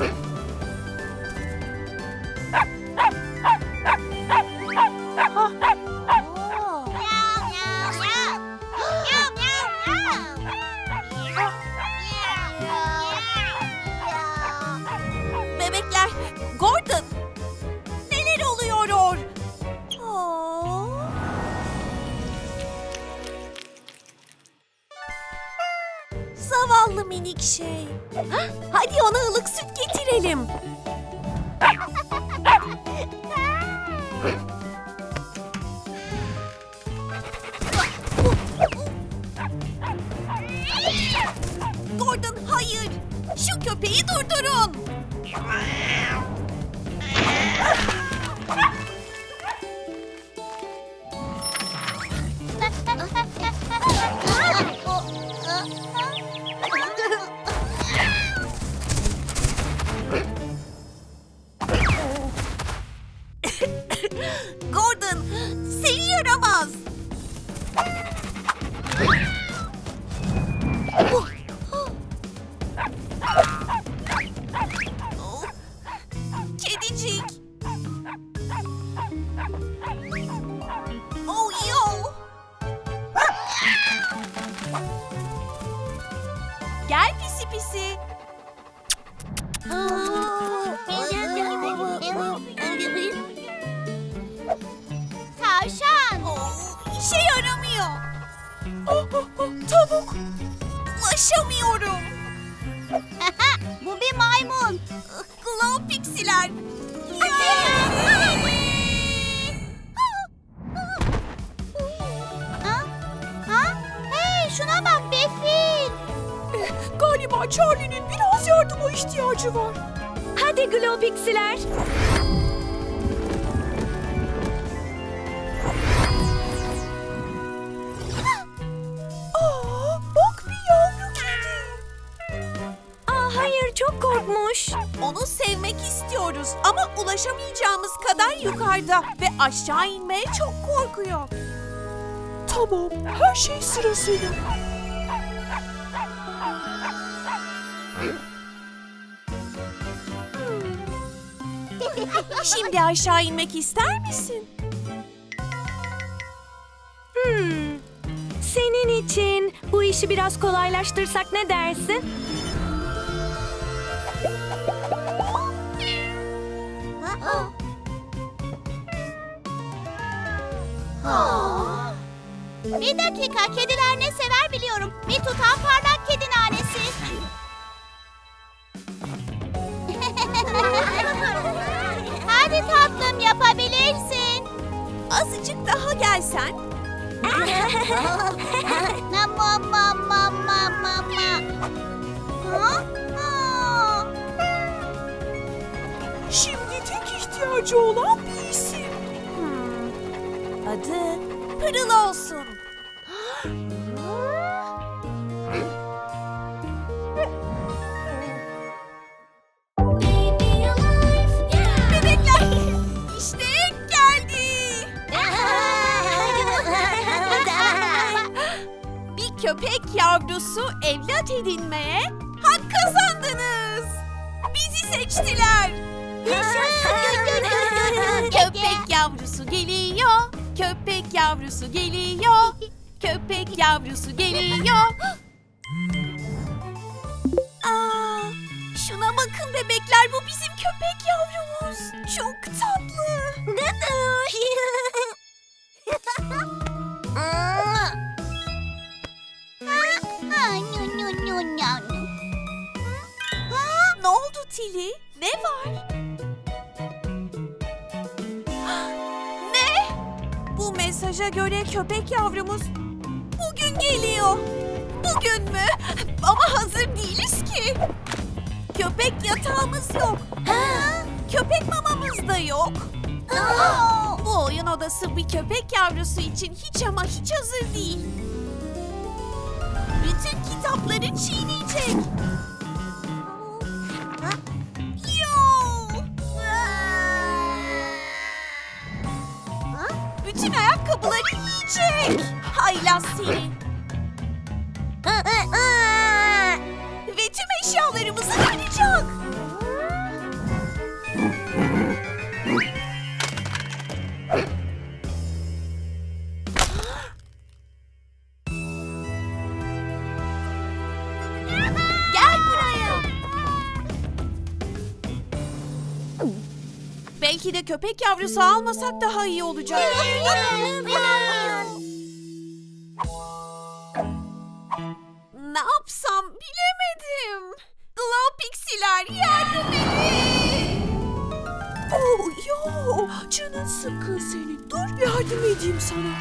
Perfect. Hayır. Şu köpeği durdurun. Gel pisi pisi. Tavşan. İşe yaramıyor. Oh, oh, oh, tavuk. Ulaşamıyorum. Bu bir maymun. Glow pixiler. Galiba Charlie'nin biraz yardıma ihtiyacı var. Hadi Globixiler. Aa, bak bir yavru kedi. Aa hayır çok korkmuş. Onu sevmek istiyoruz ama ulaşamayacağımız kadar yukarıda ve aşağı inmeye çok korkuyor. Tamam, her şey sırasıyla. Şimdi aşağı inmek ister misin? Hmm. Senin için bu işi biraz kolaylaştırsak ne dersin? Bir dakika kediler ne sever biliyorum. Bir tutam köpek yavrusu evlat edinmeye hak kazandınız. Bizi seçtiler. Köpek yavrusu geliyor. Köpek yavrusu geliyor. Köpek yavrusu geliyor. Aa, şuna bakın bebekler bu bizim köpek yavrumuz. Çok tatlı. nyu. ne oldu Tili? Ne var? ne? Bu mesaja göre köpek yavrumuz bugün geliyor. Bugün mü? Ama hazır değiliz ki. Köpek yatağımız yok. Köpek mamamız da yok. Bu oyun odası bir köpek yavrusu için hiç ama hiç hazır değil. Bütün kitapları çiğneyecek. Yo! Bütün ayakkabıları yiyecek. Haylaz seni. Ve tüm eşyalarımızı kıracak. Belki de köpek yavrusu almasak daha iyi olacak. Ne yapsam bilemedim. Glow Pixiler yardım edin. Oh, yo, canın sıkkın senin. Dur yardım edeyim sana.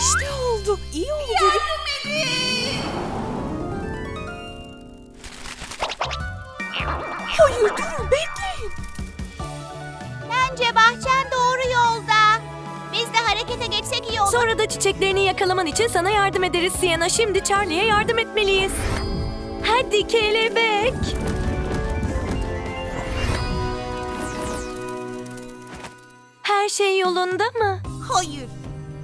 İşte oldu. İyi oldu. Yardım edin. Hayır durun bekleyin. Bence bahçen doğru yolda. Biz de harekete geçsek iyi olur. Sonra da çiçeklerini yakalaman için sana yardım ederiz Sienna. Şimdi Charlie'ye yardım etmeliyiz. Hadi kelebek. Her şey yolunda mı? Hayır.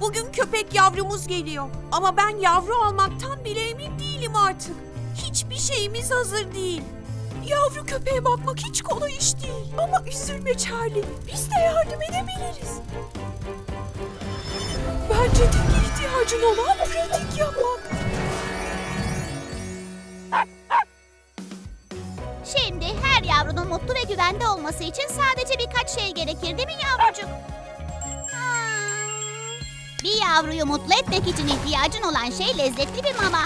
Bugün köpek yavrumuz geliyor. Ama ben yavru almaktan bile emin değilim artık. Hiçbir şeyimiz hazır değil. Yavru köpeğe bakmak hiç kolay iş değil. Ama üzülme Charlie. Biz de yardım edebiliriz. Bence tek ihtiyacın olan pratik yapmak. Şimdi her yavrunun mutlu ve güvende olması için sadece birkaç şey gerekir değil mi yavrucuk? Bir yavruyu mutlu etmek için ihtiyacın olan şey lezzetli bir mama.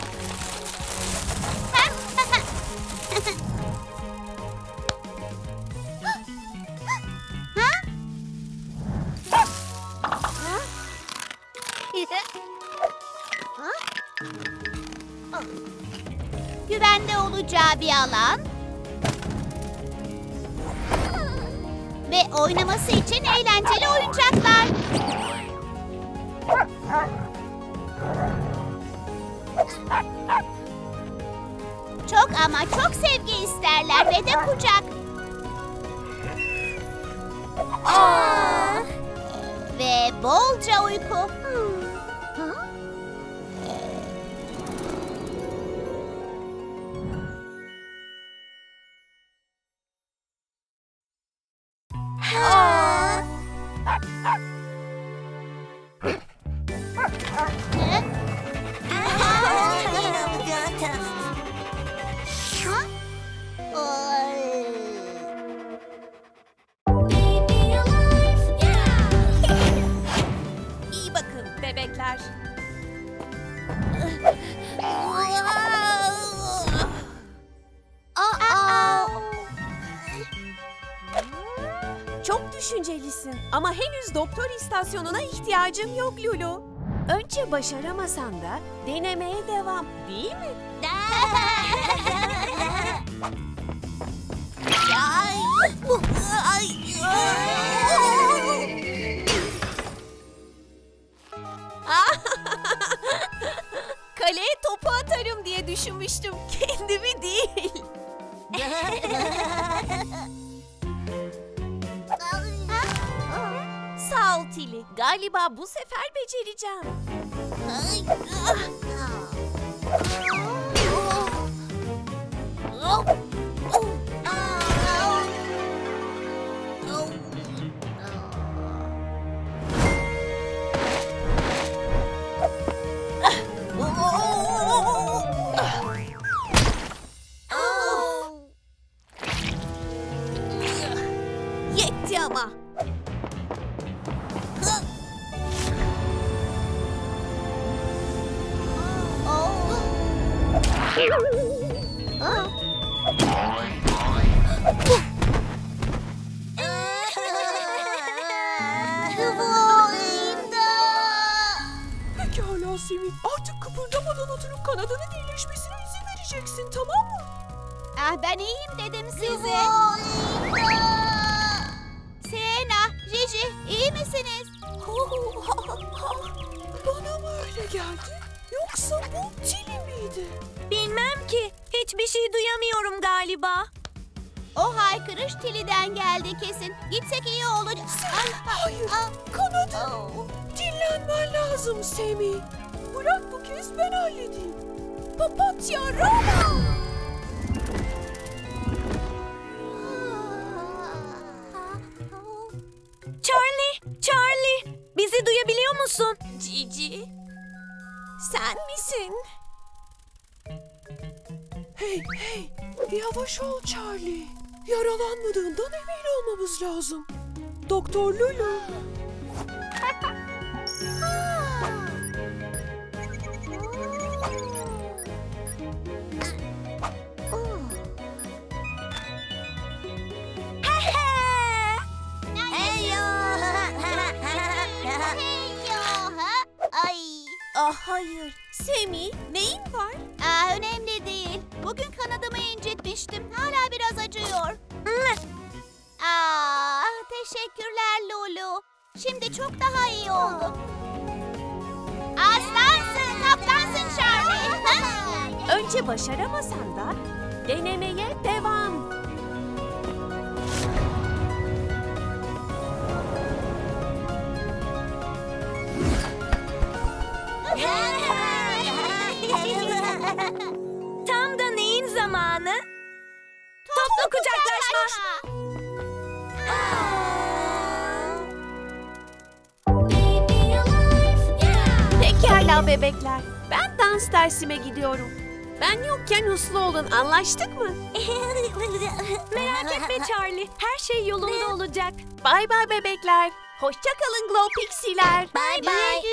Bir alan. Ve oynaması için eğlenceli oyuncaklar. Çok ama çok sevgi isterler ve de kucak. Ve bolca uyku. İyi doktor istasyonuna ihtiyacım yok Lulu. Önce başaramasan da denemeye devam değil mi? Kaleye topu atarım diye düşünmüştüm. Kendimi değil. ol. Galiba bu sefer becereceğim. Yetti geldi? Yoksa bu Tili miydi? Bilmem ki. Hiçbir şey duyamıyorum galiba. O haykırış Tili'den geldi kesin. Gitsek iyi olacak. Ay, Hayır. ah, Kanadı. oh. Dinlenmen lazım Semih. Bırak bu kez ben halledeyim. Papatya Rama. Charlie, Charlie. Bizi duyabiliyor musun? Cici. Sen misin? Hey hey. Yavaş ol Charlie. Yaralanmadığından emin olmamız lazım. Doktor Lulu. Ah hayır. Semih neyin var? Aa, önemli değil. Bugün kanadımı incitmiştim. Hala biraz acıyor. Aa, teşekkürler Lulu. Şimdi çok daha iyi oldu. Aslansın, kaptansın Charlie. Önce başaramasan da denemeye devam. Bebekler. Ben dans dersime gidiyorum. Ben yokken uslu olun anlaştık mı? Merak etme Charlie. Her şey yolunda olacak. Bay bay bebekler. Hoşça kalın Glow Pixiler. Bye. Dans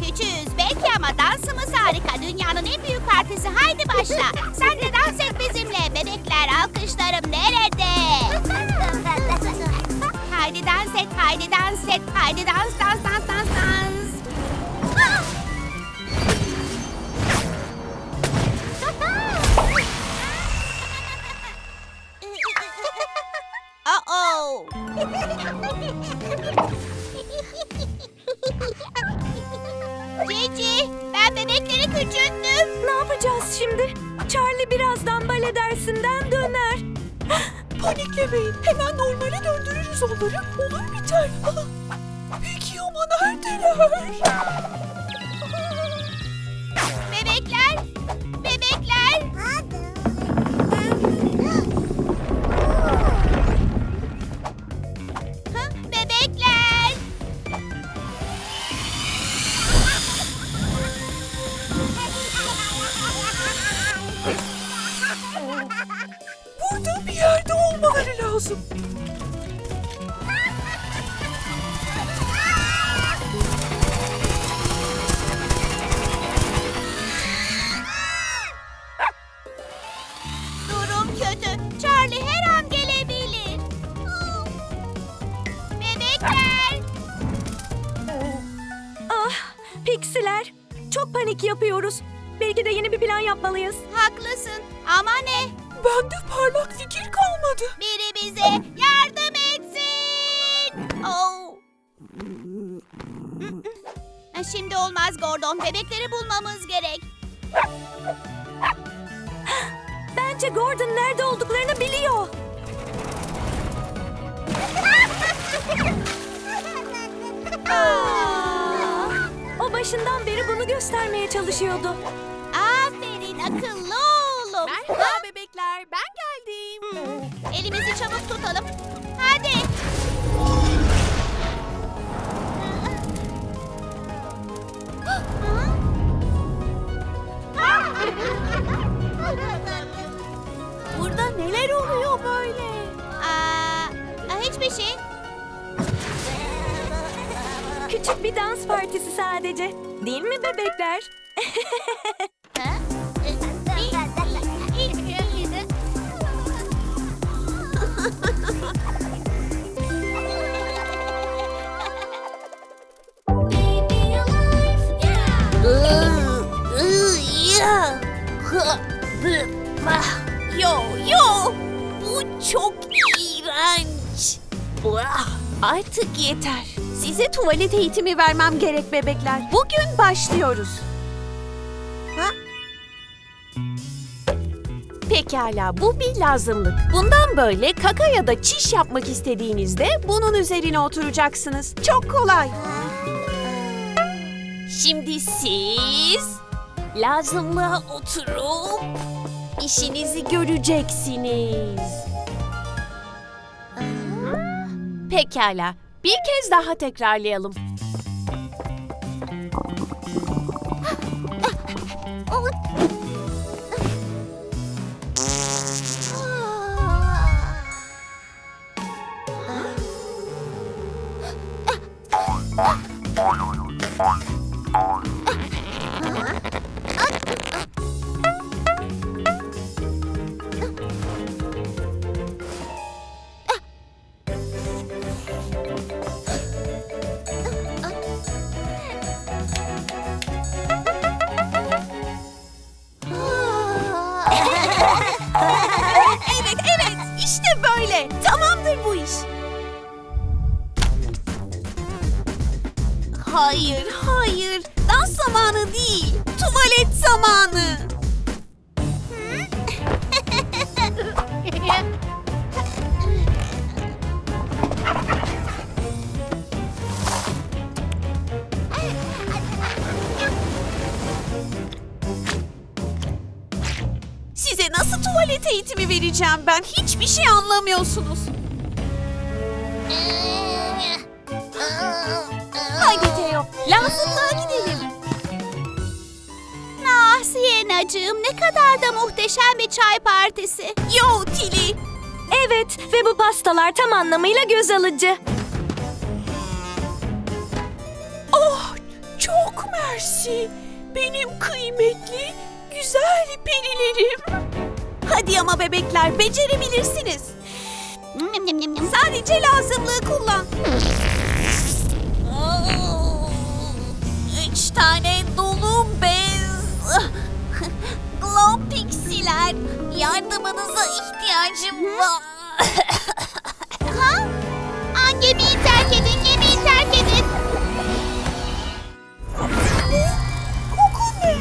Küçüğüz belki ama dansımız harika. Dünyanın en büyük partisi. Haydi başla. Sen de dans et bizimle. Bebekler alkışlarım nerede? Haydi dans et, haydi dans et. Haydi dans, dans, dans, Paniklemeyin. Hemen normale döndürürüz onları. Olur biter. Peki ama neredeler? Yapıyoruz. Belki de yeni bir plan yapmalıyız. Haklısın ama ne? Bende parlak fikir kalmadı. Biri bize yardım etsin. Oh. Şimdi olmaz Gordon. Bebekleri bulmamız gerek. Bence Gordon nerede olduklarını biliyor. Başından beri bunu göstermeye çalışıyordu. Aferin akıllı oğlum. Merhaba bebekler. Ben geldim. Elimizi çabuk tutalım. Hadi. Burada neler oluyor böyle? Aa, aa, hiçbir şey. Küçük bir dans partisi sadece. Değil mi bebekler? Yo yo. Bu çok iğrenç. Artık yeter. Size tuvalet eğitimi vermem gerek bebekler. Bugün başlıyoruz. Ha? Pekala, bu bir lazımlık. Bundan böyle kaka ya da çiş yapmak istediğinizde bunun üzerine oturacaksınız. Çok kolay. Şimdi siz lazımlığa oturup işinizi göreceksiniz. Pekala. Bir kez daha tekrarlayalım. Hayır, hayır. Dans zamanı değil. Tuvalet zamanı. Size nasıl tuvalet eğitimi vereceğim ben? Hiçbir şey anlamıyorsunuz. Lazımlığa gidelim. Ah Siyenacığım ne kadar da muhteşem bir çay partisi. Yo Tili. Evet ve bu pastalar tam anlamıyla göz alıcı. Oh, çok mersi. Benim kıymetli, güzel perilerim. Hadi ama bebekler, becerebilirsiniz. Sadece lazımlığı kullan. Tane dolu bez. Glow Pixiler, yardımınıza ihtiyacım var. Ha? Aa, gemiyi terk edin, gemiyi terk edin. Koku ne?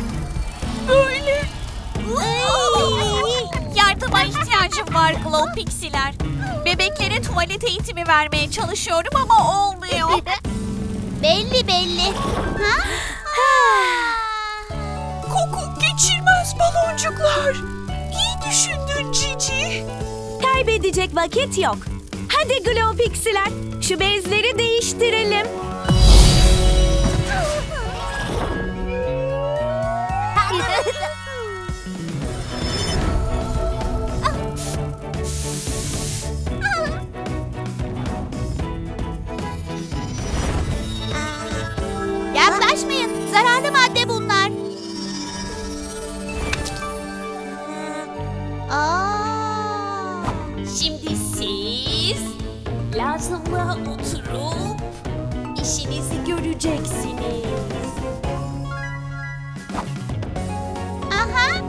Böyle. Yardıma ihtiyacım var Glow Pixiler. Bebeklere tuvalet eğitimi vermeye çalışıyorum ama olmuyor. belli belli. Ha? Koku geçirmez baloncuklar. İyi düşündün Cici. Kaybedecek vakit yok. Hadi Glow Pixiler, şu bezleri değiştirelim. Aa. Şimdi siz lazımlığa oturup işinizi göreceksiniz. Aha.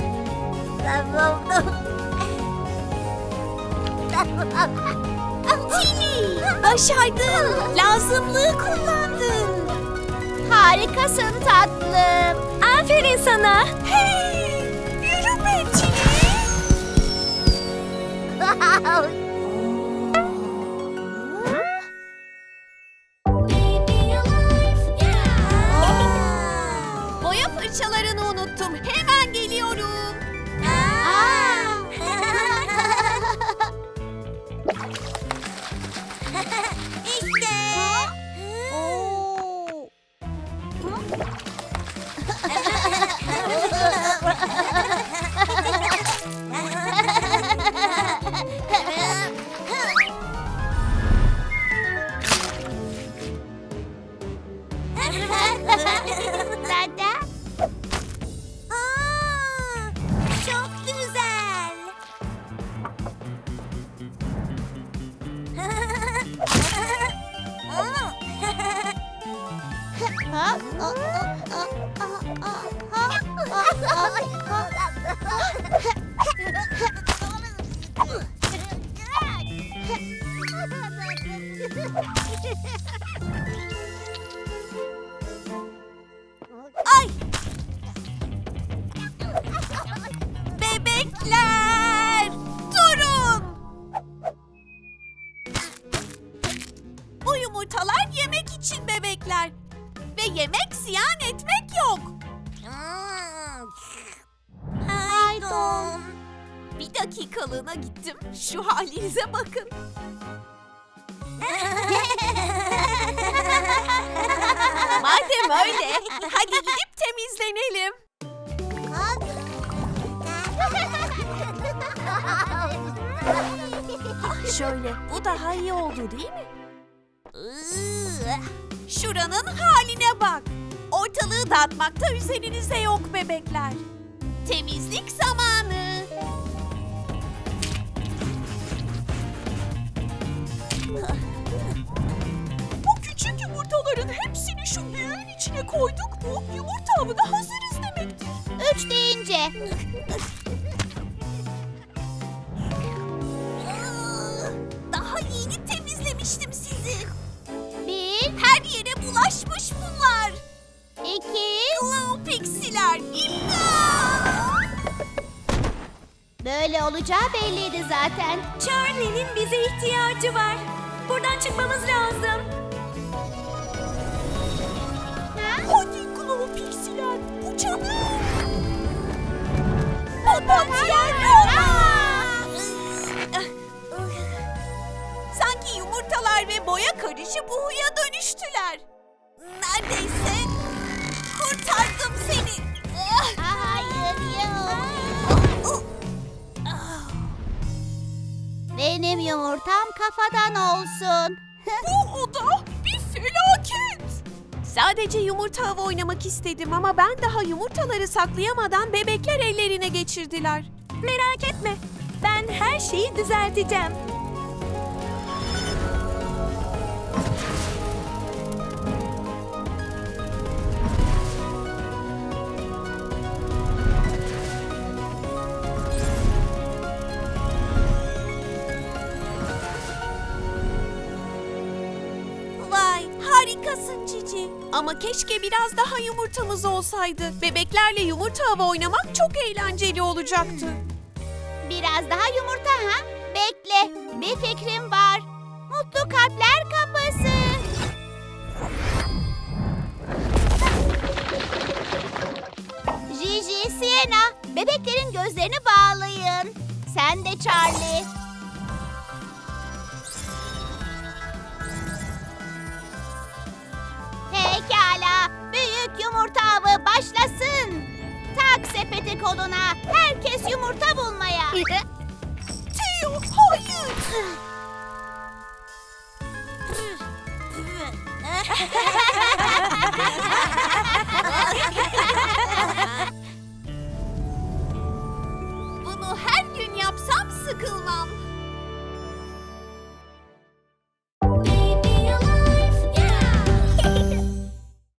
Tili, başardın. Lazımlığı kullandın. Harikasın tatlım. Aferin sana. Hey, Boya Şöyle, bu daha iyi oldu değil mi? Şuranın haline bak. Ortalığı dağıtmakta üzerinize yok bebekler. Temizlik zamanı. Bu küçük yumurtaların hepsini şu büyüğün içine koyduk mu yumurta avına hazırız demektir. Üç deyince. Temizlemiştim sizi. Bir, Her yere bulaşmış bunlar. iki. Glow Pixiler. İmdat! Böyle olacağı belliydi zaten. Charlie'nin bize ihtiyacı var. Buradan çıkmamız lazım. Hadi Glow Pixiler. Çabuk. Papatya yumurtalar ve boya karışıp buhuya dönüştüler. Neredeyse kurtardım seni. Hayır yok. Benim yumurtam kafadan olsun. Bu oda bir felaket. Sadece yumurta avı oynamak istedim ama ben daha yumurtaları saklayamadan bebekler ellerine geçirdiler. Merak etme. Ben her şeyi düzelteceğim. Ama keşke biraz daha yumurtamız olsaydı. Bebeklerle yumurta avı oynamak çok eğlenceli olacaktı. Biraz daha yumurta ha? Bekle, bir fikrim var. Mutlu kalpler kapısı. Gigi, Sienna, bebeklerin gözlerini bağlayın. Sen de Charlie. Sepeti koluna, herkes yumurta bulmaya. Teo hayır. Bunu her gün yapsam sıkılmam.